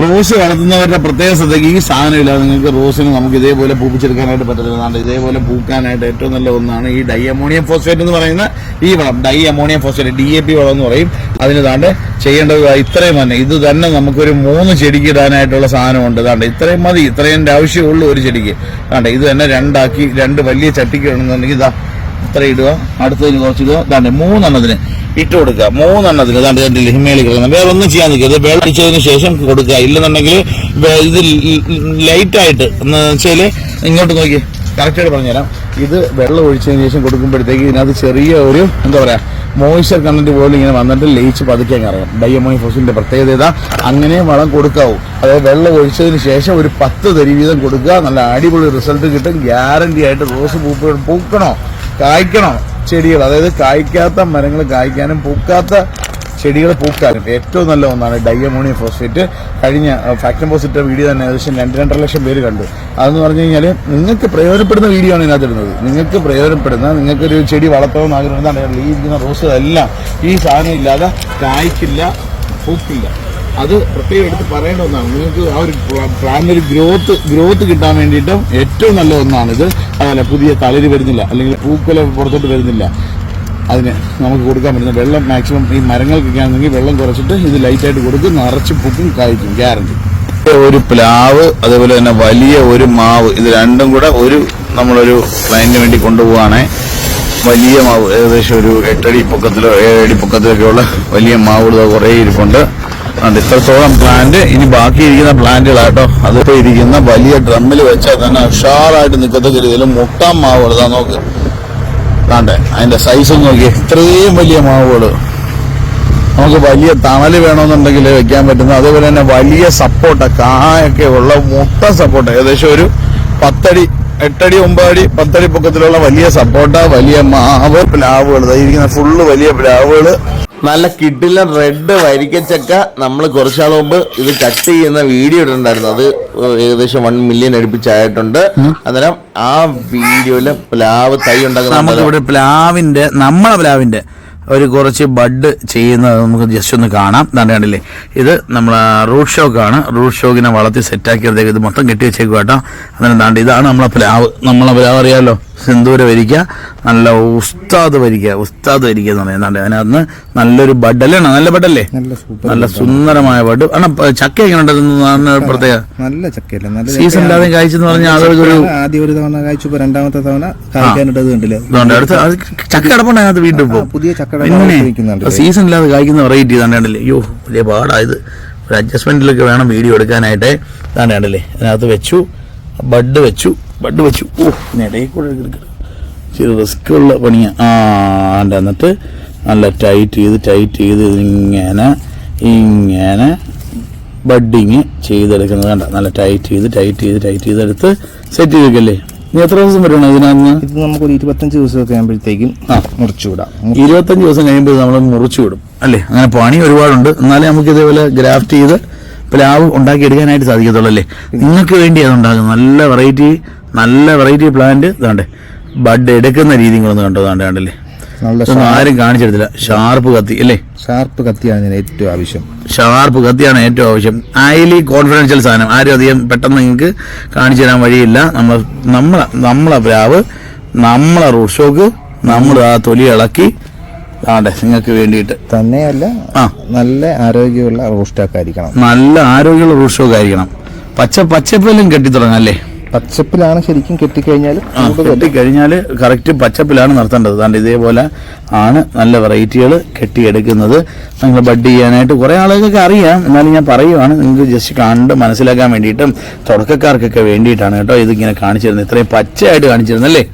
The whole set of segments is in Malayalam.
റോസ് വളർത്തുന്നവരുടെ പ്രത്യേക ശ്രദ്ധയ്ക്ക് ഈ സാധനമില്ല. നിങ്ങൾക്ക് റോസിന് നമുക്ക് ഇതേപോലെ പൂപ്പിച്ചെടുക്കാനായിട്ട് പറ്റുന്നതാണ് ഇതേപോലെ പൂക്കാനായിട്ട് ഏറ്റവും നല്ല ഒന്നാണ് ഈ ഡൈ അമോണിയം ഫോസ്ഫേറ്റ് എന്ന് പറയുന്ന ഈ വളം. Di ammonium phosphate D A P വളം എന്ന് പറയും. അതിന് താണ്ട് ചെയ്യേണ്ടത് ഇത്രയും തന്നെ. ഇത് തന്നെ നമുക്കൊരു മൂന്ന് ചെടിക്ക് ഇടാനായിട്ടുള്ള സാധനമുണ്ട്. താണ്ട് ഇത്രയും മതി. ഇത്രയും ആവശ്യമുള്ളൂ ഒരു ചെടിക്ക്. താണ്ട് ഇത് തന്നെ രണ്ടാക്കി രണ്ട് വലിയ ചട്ടിക്ക് ഇടണമെന്നുണ്ടെങ്കിൽ ഇതാ ഇത്ര ഇടുക അടുത്തതിന് കുറച്ച് ഇടുക ദാണ്ട് മൂന്നെണ്ണത്തിന് ഇട്ട് കൊടുക്കുക. മൂന്നെണ്ണത്തിന് ഇതാണ്ട് രണ്ട് ഹിമേലി കിടക്കുന്നത് വേറെ ഒന്നും ചെയ്യാൻ നിൽക്കരുത്. വെള്ളം അടിച്ചതിന് ശേഷം കൊടുക്കുക. ഇല്ലെന്നുണ്ടെങ്കിൽ ഇത് ലൈറ്റായിട്ട് എന്ന് വെച്ചാൽ ഇങ്ങോട്ട് നോക്കി കറക്റ്റായിട്ട് പറഞ്ഞുതരാം. ഇത് വെള്ളം ഒഴിച്ചതിന് ശേഷം കൊടുക്കുമ്പോഴത്തേക്ക് ഇതിനകത്ത് ചെറിയ ഒരു എന്താ പറയാ മോയിസ്ചർ കണ്ടന്റ് പോലും ഇങ്ങനെ വന്നിട്ട് ലയിച്ച് പതുക്കെ അറിയാം ഡയമോയി ഡയമോണി ഫോസിന്റെ പ്രത്യേകത അങ്ങനെ വളം കൊടുക്കാവൂ. അതായത് വെള്ളം ഒഴിച്ചതിന് ശേഷം ഒരു പത്ത് തരി വീതം കൊടുക്കുക. നല്ല അടിപൊളി റിസൾട്ട് കിട്ടും. ഗ്യാരണ്ടി ആയിട്ട് റോസ് പൂപ്പ് പൂക്കണോ? കായ്ക്കണോ ചെടികൾ. അതായത് കായ്ക്കാത്ത മരങ്ങൾ കായ്ക്കാനും പൂക്കാത്ത ചെടികൾ പൂക്കാനും. ഏറ്റവും നല്ല ഒന്നാണ് ഡയമോണിയം ഫോസ്ഫേറ്റ്. കഴിഞ്ഞ ഫാക്ടറി പോസിറ്റ വീഡിയോ തന്നെ ഏകദേശം രണ്ട് രണ്ടര ലക്ഷം പേര് കണ്ടു. അതെന്ന് പറഞ്ഞു കഴിഞ്ഞാൽ നിങ്ങൾക്ക് പ്രയോജനപ്പെടുന്ന വീഡിയോ ആണ് ഇതിനകത്ത് ഇടുന്നത് നിങ്ങൾക്ക് പ്രയോജനപ്പെടുന്ന നിങ്ങൾക്കൊരു ചെടി വളർത്തണമെന്ന് ആഗ്രഹം ഈ ഇരിക്കുന്ന റോസ് എല്ലാം ഈ സാധനം ഇല്ലാതെ കായ്ക്കില്ല പൂക്കില്ല. അത് പ്രത്യേകം എടുത്ത് പറയേണ്ട ഒന്നാണ് നിങ്ങൾക്ക് ആ ഒരു പ്ലാനിൽ ഗ്രോത്ത് ഗ്രോത്ത് കിട്ടാൻ വേണ്ടിയിട്ടും ഏറ്റവും നല്ല ഒന്നാണിത്. അതല്ല പുതിയ തളിര് വരുന്നില്ല അല്ലെങ്കിൽ പൂക്കല പുറത്തോട്ട് വരുന്നില്ല. അതിന് നമുക്ക് കൊടുക്കാൻ പറ്റുന്ന വെള്ളം മാക്സിമം ഈ മരങ്ങൾക്കൊക്കെ ആണെങ്കിൽ വെള്ളം കുറച്ചിട്ട് ഇത് ലൈറ്റായിട്ട് കൊടുക്കും നിറച്ച് പൂക്കും കായ്ക്കും ഗ്യാരണ്ടി ഒരു പ്ലാവ് അതേപോലെ തന്നെ വലിയ ഒരു മാവ് ഇത് രണ്ടും കൂടെ ഒരു നമ്മളൊരു ക്ലയന്റിന് വേണ്ടി കൊണ്ടുപോവാണേ വലിയ മാവ് ഏകദേശം ഒരു എട്ടടി പൊക്കത്തിലോ ഏഴടി പൊക്കത്തിലൊക്കെയുള്ള വലിയ മാവുകൾ കുറേ ഇരിപ്പുണ്ട്. അതുകൊണ്ട് ഇത്രത്തോളം പ്ലാന്റ് ഇനി ബാക്കിയിരിക്കുന്ന പ്ലാന്റുകളാട്ടോ അതിപ്പോ ഇരിക്കുന്ന വലിയ ഡ്രമ്മിൽ വെച്ചാൽ തന്നെ ഉഷാറായിട്ട് നിൽക്കത്തക്ക രീതിയിൽ മുട്ടാൻ മാവുകൾ ഇതാ നോക്ക്. കാണ്ടേ അതിന്റെ സൈസ് നോക്കി ഇത്രയും വലിയ മാവുകൾ നമുക്ക് വലിയ തണൽ വേണമെന്നുണ്ടെങ്കിൽ വെക്കാൻ പറ്റുന്ന അതേപോലെ തന്നെ വലിയ സപ്പോർട്ട കായൊക്കെ ഉള്ള മുട്ട സപ്പോർട്ട ഏകദേശം ഒരു പത്തടി എട്ടടി ഒമ്പതടി പത്തടി പൊക്കത്തിലുള്ള വലിയ സപ്പോർട്ട വലിയ മാവ് പ്ലാവുകൾ. ഇരിക്കുന്ന ഫുള്ള് വലിയ പ്ലാവുകൾ നല്ല കിട്ടില്ല റെഡ് വരിക്കച്ചക്ക. നമ്മൾ കുറച്ചാൾ മുമ്പ് ഇത് കട്ട് ചെയ്യുന്ന വീഡിയോ ഇട്ടിട്ടുണ്ടായിരുന്നു. അത് ഏകദേശം വൺ മില്യൺ അടുപ്പിച്ചായിട്ടുണ്ട്. അന്നേരം ആ വീഡിയോയിൽ പ്ലാവ് തൈ ഉണ്ടാക്കുന്ന നമുക്കിവിടെ പ്ലാവിന്റെ നമ്മളെ പ്ലാവിന്റെ ഒരു കുറച്ച് ബഡ് ചെയ്യുന്നത് നമുക്ക് ജസ്റ്റ് ഒന്ന് കാണാം. കണ്ടില്ലേ? ഇത് നമ്മൾ റൂട്ട് ഷോക്കാണ് റൂട്ട് ഷോക്കിനെ വളർത്തി സെറ്റാക്കിയത് ഇത് മൊത്തം കെട്ടി വെച്ചേക്കും കേട്ടോ ദാണ്ട് ഇതാണ് നമ്മളെ പ്ലാവ്. നമ്മളെ പ്ലാവ് അറിയാമല്ലോ സിന്ദൂര വരിക്ക നല്ല ഉസ്താദ് വരിക്ക ഉസ്താദ് വരിക്ക എന്ന് പറയുന്നത് അതിനകത്ത് നല്ലൊരു ബഡ് അല്ലേ നല്ല ബഡല്ലേ? നല്ല സുന്ദരമായ ബഡ് ആണ് ചക്ക. എങ്ങനെ പ്രത്യേക? നല്ല ചക്കയല്ല? ഇല്ലാതെ കഴിച്ചെന്ന് പറഞ്ഞാൽ അതൊരു ആദ്യം ഒരു തവണ ഇപ്പൊ രണ്ടാമത്തെ തവണ കഴിക്കാനിട്ടത് കണ്ടില്ലേ? അടുത്ത ചക്ക കിടപ്പുണ്ട് അതിനകത്ത് വീണ്ടും പോകും പുതിയ ചക്ക സീസൺ ഇല്ലാതെ കായ്ക്കുന്ന വെറൈറ്റി തന്നെയാണല്ലേ അയ്യോ വലിയ പാടായത്. ഒരു അഡ്ജസ്റ്റ്മെന്റിലൊക്കെ വേണം വീഡിയോ എടുക്കാനായിട്ട്. തന്നെയാണല്ലേ അതിനകത്ത് വെച്ചു ബഡ് വെച്ചു. ബഡ് വെച്ചു. ഓ ഇടയിൽ കൂടെ ചെറിയ ഇച്ചിരി റിസ്ക് ഉള്ള പണിയാ. ആ എന്നിട്ട് നല്ല ടൈറ്റ് ചെയ്ത് ടൈറ്റ് ചെയ്ത് ഇങ്ങനെ ഇങ്ങനെ ബഡിങ് ചെയ്തെടുക്കുന്നത് കണ്ട. നല്ല ടൈറ്റ് ചെയ്ത് ടൈറ്റ് ചെയ്ത് ടൈറ്റ് ചെയ്തെടുത്ത് സെറ്റ് ചെയ്തേക്കല്ലേ? നീ എത്ര ദിവസം വരണം ഇതിനകത്ത്? ഇത് നമുക്കൊരു ഇരുപത്തഞ്ച് ദിവസമൊക്കെ ആകുമ്പോഴത്തേക്കും ആ. മുറിച്ചു വിടാം ഇരുപത്തഞ്ച് ദിവസം കഴിയുമ്പോൾ നമ്മൾ മുറിച്ചു വിടും അല്ലേ? അങ്ങനെ പണി ഒരുപാടുണ്ട്. എന്നാലേ നമുക്ക് ഇതേപോലെ ഗ്രാഫ്റ്റ് ചെയ്ത് പ്ലാവ് ഉണ്ടാക്കിയെടുക്കാനായിട്ട് സാധിക്കത്തുള്ളൂ അല്ലേ? നിങ്ങൾക്ക് വേണ്ടി അത് ഉണ്ടാകും നല്ല വെറൈറ്റി നല്ല വെറൈറ്റി പ്ലാന്റ് ഇതാണ്ട്. ബഡ് എടുക്കുന്ന രീതി ഒന്ന് കണ്ടോ? ഇതാണ്ട് കണ്ടല്ലേ? ആരും കാണിച്ചെടുത്തില്ല. ഷാർപ്പ് കത്തി അല്ലേ? ഷാർപ്പ് കത്തിയാണ് ഏറ്റവും ആവശ്യം. ഷാർപ്പ് കത്തിയാണ് ഏറ്റവും ആവശ്യം. ഹൈലി കോൺഫിഡൻഷ്യൽ സാധനം. ആരും അധികം പെട്ടെന്ന് നിങ്ങൾക്ക് കാണിച്ചു തരാൻ വഴിയില്ല. നമ്മൾ നമ്മളെ നമ്മളെ പ്ലാവ് നമ്മളെ റൂട്ട് ഷോക്ക് നമ്മൾ ആ തൊലി ഇളക്കി ആണ്ടെ നിങ്ങൾക്ക് വേണ്ടിയിട്ട്. തന്നെയല്ല ആ. നല്ല ആരോഗ്യമുള്ള റോസ്റ്റാക്ക് ആയിരിക്കണം. നല്ല ആരോഗ്യമുള്ള റൂട്ട് ഷോക്ക് ആയിരിക്കണം പച്ച പച്ചപ്പെല്ലാം കെട്ടിത്തുടങ്ങാം അല്ലേ? പച്ചപ്പിലാണ് ശരിക്കും കെട്ടിക്കഴിഞ്ഞാൽ കെട്ടിക്കഴിഞ്ഞാൽ കറക്റ്റ് പച്ചപ്പിലാണ് നടത്തേണ്ടത്. അതുകൊണ്ട് ഇതേപോലെ ആണ് നല്ല വെറൈറ്റികൾ കെട്ടിയെടുക്കുന്നത്. നിങ്ങൾ ബഡ് ചെയ്യാനായിട്ട് കുറേ ആളുകൾക്ക് അറിയാം. എന്നാലും ഞാൻ പറയുവാണ് നിങ്ങൾക്ക് ജസ്റ്റ് കണ്ട് മനസ്സിലാക്കാൻ വേണ്ടിയിട്ടും തുടക്കക്കാർക്കൊക്കെ വേണ്ടിയിട്ടാണ് കേട്ടോ ഇതിങ്ങനെ കാണിച്ചിരുന്നത്. ഇത്രയും പച്ചയായിട്ട് കാണിച്ചിരുന്നല്ലേ?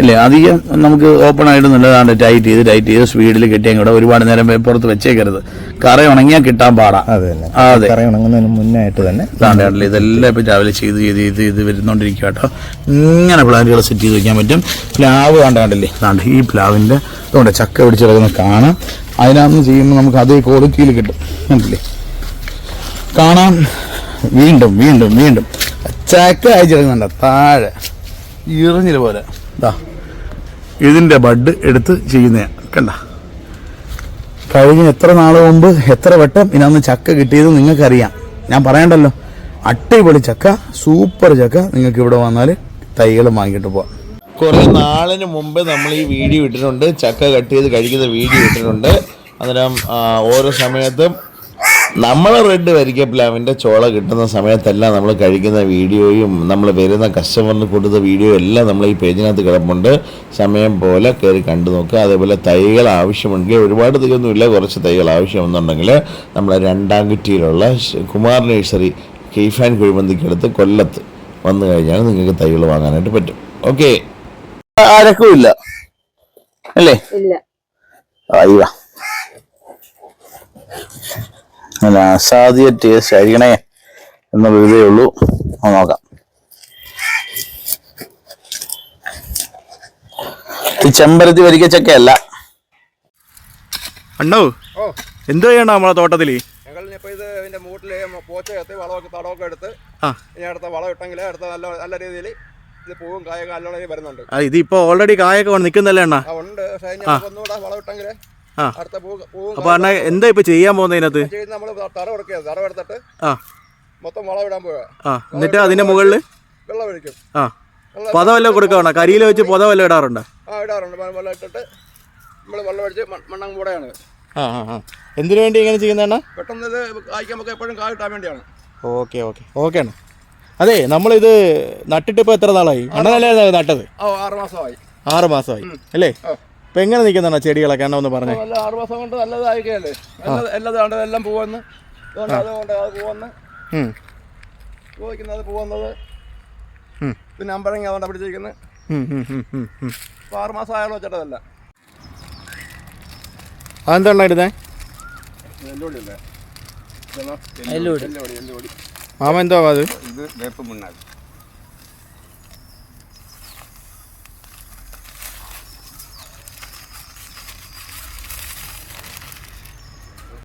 അല്ലേ? അധികം നമുക്ക് ഓപ്പൺ ആയിട്ട് നല്ലതാണ് ടൈറ്റ് ചെയ്ത് ടൈറ്റ് ചെയ്ത് സ്പീഡിൽ കെട്ടിയാൽ കൂടെ ഒരുപാട് നേരം പുറത്ത് വെച്ചേക്കരുത്. കറ ഉണങ്ങിയാൽ കിട്ടാൻ പാടാ. അതെ തന്നെ ആ, അതെ. കറി ഉണങ്ങുന്നതിന് മുന്നായിട്ട് തന്നെ ഇതാണ്ട് കണ്ടില്ലേ ഇതെല്ലാം ഇപ്പം രാവിലെ ചെയ്ത് ചെയ്ത് ചെയ്ത് ഇത് വരുന്നോണ്ടിരിക്കുക കേട്ടോ. ഇങ്ങനെ പ്ലാന്റുകൾ സെറ്റ് ചെയ്ത് വെക്കാൻ പറ്റും. പ്ലാവ് കണ്ടാണ്ടല്ലേ താണ്ട് ഈ പ്ലാവിന്റെ അതുകൊണ്ട് ചക്ക പിടിച്ച് കിടക്കുന്ന കാണാം. അതിനകത്ത് ചെയ്യുമ്പോൾ നമുക്ക് അതേ ക്വാളിറ്റിയിൽ കിട്ടും. കണ്ടില്ലേ? കാണാം. വീണ്ടും വീണ്ടും വീണ്ടും. ചക്ക അയച്ചെടുക്കുന്നുണ്ട് താഴെ. ഇറിഞ്ഞിൽ പോലെ. ഇതാ. ഇതിന്റെ ബഡ് എടുത്ത് ചെയ്യുന്നതാണ് കണ്ട? കഴിഞ്ഞ എത്ര നാൾ മുമ്പ് എത്ര വട്ടം ഇതിനകത്ത് ചക്ക കിട്ടിയത് നിങ്ങൾക്കറിയാം. ഞാൻ പറയണ്ടല്ലോ. അടിപൊളി ചക്ക സൂപ്പർ ചക്ക നിങ്ങൾക്ക് ഇവിടെ വന്നാൽ തൈകൾ വാങ്ങിയിട്ട് പോവാം. കുറേ നാളിന് മുമ്പ് നമ്മൾ ഈ വീഡിയോ ഇട്ടിട്ടുണ്ട്. ചക്ക കട്ട് ചെയ്ത് കഴിക്കുന്ന വീഡിയോ ഇട്ടിട്ടുണ്ട്. അന്നേരം ഓരോ സമയത്തും നമ്മൾ റെഡ് വരിക്ക പ്ലാവിന്റെ ചോള കിട്ടുന്ന സമയത്തെല്ലാം നമ്മൾ കഴിക്കുന്ന വീഡിയോയും നമ്മൾ വരുന്ന കസ്റ്റമറിന് കൊടുത്ത വീഡിയോ എല്ലാം നമ്മൾ ഈ പേജിനകത്ത് കിടപ്പുണ്ട്. സമയം പോലെ കയറി കണ്ടു നോക്കുക അതേപോലെ തൈകൾ ആവശ്യമുണ്ടെങ്കിൽ ഒരുപാട് തൈയൊന്നുമില്ല കുറച്ച് തൈകൾ ആവശ്യമെന്നുണ്ടെങ്കിൽ നമ്മൾ രണ്ടാം കുറ്റിയിലുള്ള കുമാർ നഴ്സറി കെയ്ഫാൻ കുഴിമന്തിക്കടുത്ത് കൊല്ലത്ത് വന്നു കഴിഞ്ഞാൽ നിങ്ങൾക്ക് തൈകൾ വാങ്ങാനായിട്ട് പറ്റും. ഓക്കെ. അല്ലേ? ഇല്ല. അയ്യ നല്ല അസാധ്യ ടേസ്റ്റ് ആയിരിക്കണേ എന്ന ഇതേ ഉള്ളൂ. അത് നോക്കാം. ഈ ചെമ്പരത്തി വരിക്ക ചക്കയല്ല. അണ്ണോ എന്തോ ചെയ്യണ്ട നമ്മളെ ഞങ്ങൾ ഇനിയിപ്പോൾ ഇത് ഇതിന്റെ മൂട്ടിൽ പോച്ച കത്തി വളമൊക്കെ തടമൊക്കെ എടുത്ത് ആ. ഇനി അടുത്ത വളം ഇട്ടെങ്കിൽ അടുത്ത നല്ല നല്ല രീതിയിൽ ഇത് പൂവും കായൊക്കെ നല്ലോണം വരുന്നുണ്ട്. ആ, ഇത് ഇപ്പൊ ഓൾറെഡി കായൊക്കെ വന്ന് നിൽക്കുന്നല്ലേ അണ്ണ? ഉണ്ട്. പക്ഷേ ഇനി നമുക്ക് ഒന്നുകൂടെ വളം ഇട്ടെങ്കിൽ ആ. അടുത്ത അപ്പൊ അണ്ണ എന്താ ഇപ്പൊ ചെയ്യാൻ പോകുന്നത് അതിനകത്ത് നമ്മൾ തറ എടുക്കുക തറ എടുത്തിട്ട് ആ. മൊത്തം വളം ഇടാൻ പോവുക. ആ. എന്നിട്ട് അതിന്റെ മുകളിൽ വെള്ളം ഒഴിക്കും. ആ. വെള്ളം പൊതവല്ലോ കൊടുക്കണ കരിയില വെച്ച് പൊതവല്ലോ ഇടാറുണ്ട്? ആ ഇടാറുണ്ട്. വെ- വെള്ളം ഇട്ടിട്ട് നമ്മൾ വെള്ളം ആ ആ ആ. എന്തിനു വേണ്ടി ഇങ്ങനെ ചെയ്യുന്ന അണ്ണ? പെട്ടെന്ന് ഇത് കായ്ക്കാൻ നമുക്ക് എപ്പോഴും കായ കിട്ടാൻ വേണ്ടിയാണ്. Okay okay. ഓക്കെ അണ്ണ. അതെ നമ്മളിത് നട്ടിട്ട് ഇപ്പൊ എത്ര നാളായി? അണ്ണനല്ലേ നട്ടത്? ഓ ആറ് മാസമായി. ആറ് മാസമായി അല്ലേ. ഇപ്പൊ എങ്ങനെ നിൽക്കുന്നതാണ് ചെടികളൊക്കെ? എണ്ണ ഒന്ന് പറഞ്ഞേ. നല്ല ആറ് മാസം കൊണ്ട് നല്ലതായിക്കല്ലേ എല്ലാം എല്ലാം പൂവന്ന്. അതുകൊണ്ട് അത് പൂവന്ന്. ചോദിക്കുന്നത്. പിന്നെ അമ്പഴങ്ങ അതുകൊണ്ട് പിടിച്ചിരിക്കുന്നത് ആറ് മാസം ആയാലും ഇടുന്നേ? മാമ എന്തോ അത്? ഇത് വേപ്പ് മുന്നാണ്